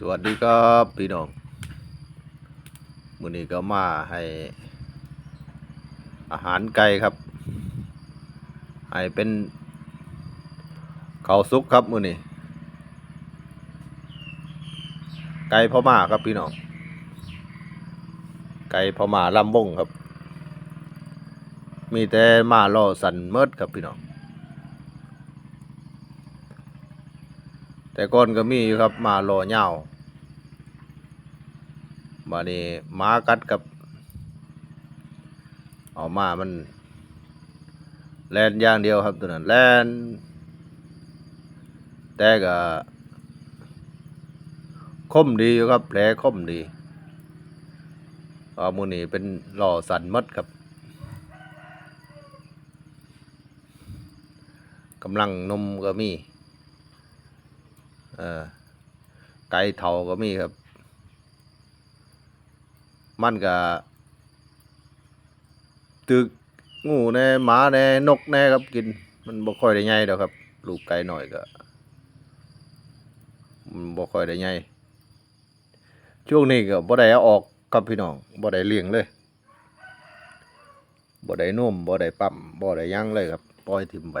สวัสดีครับพี่น้องมื้อนี้ก็มาให้ อาหารไก่ครับ ให้เป็นข้าวสุกครับมื้อนี้ไก่พม่าครับพี่น้องไก่พม่าลำบงครับ มีแต่มาล่อสันเมิดครับพี่น้อง แต่ก่อนก็มีอยู่ครับมารอเหย้ามานี่หมากัดกับเอามามันแลนอย่างเดียวครับตัวนั้นแลนแต่ก็คมดีอยู่ครับ แผลคมดีเอามูนี่เป็นหล่อสันหมดครับกำลังนมก็มี เออไก่เถาก็มีครับ มันก็ตึกงูแน่หมาแน่นกแน่ครับกิน มันบ่ค่อยได้ใหญ่ดอกครับ ลูกไก่หน่อยก็มันบ่ค่อยได้ใหญ่ช่วงนี้ก็บ่ได้เอาออกครับพี่น้องบ่ได้เลี้ยงเลยบ่ได้นุ่มบ่ได้ปั๊มบ่ได้ยังเลยครับ ปล่อยทิ่มไป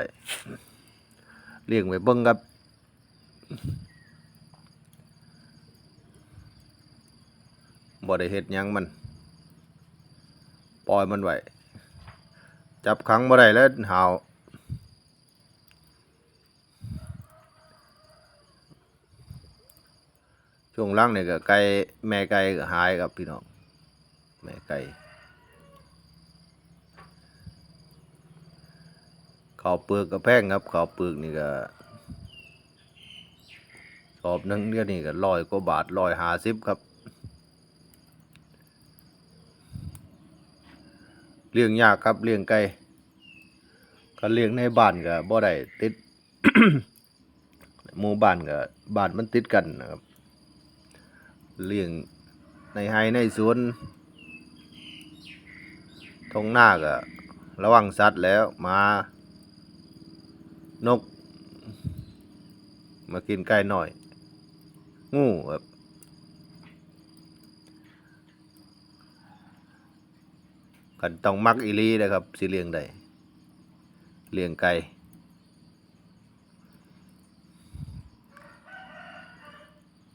เลี้ยงไว้เบิ่งครับ บ่ได้เฮ็ดยังมัน ปล่อยมันไว้ จับขังบ่ได้แล้วหาวช่วงล่างนี่ก็ไก่แม่ไก่ก็หายครับพี่น้อง แม่ไก่ข้าวเปลือกก็แพงครับข้าวเปลือกนี่ก็ สอบหนึงเดี๋ยวนี้ก็ร้อยกว่าบาทร้อยห้าสิบครับ เลี้ยงยากครับเลี้ยงไก่ก็เลี้ยงในบ้านก็บ่ได้ติดหมู่บ้านก็บ้านมันติดกันนะครับเลี้ยงในไฮในสวนทงหน้าก็ระวังสัตว์แล้วมานก มากินไก่หน่อย งูครับกันต้องมักอีลีนะครับสิเลี้ยงได้เลี้ยงไก่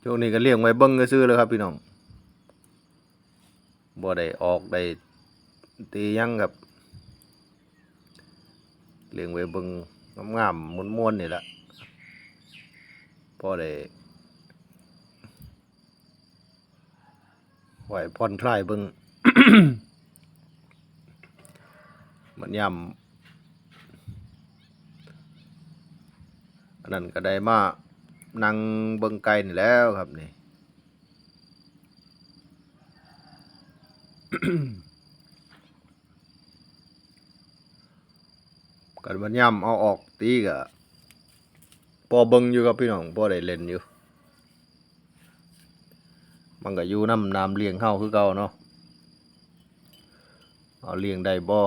ช่วงนี้ก็เลี้ยงไว้เบิ้งซื้อๆเลยครับพี่น้องบ่ได้ออกได้ตียังครับเลี้ยงไว้เบิ้งงามๆม้วนๆนี่แหละพอได้ หวผ่อนคลายเบิ้งมันย่ำอันนั้นก็ได้มานั่งเบิ่งไก่นี่แล้วครับนี่กันมันย่ำเอาออกตีก็พอเบิ่งอยู่ครับพี่น้องพอได้เล่นอยู่ มันก็อยู่น้ำน้ำเลี้ยงเฮาคือเก่าเนาะเอาเลี้ยงได้บ่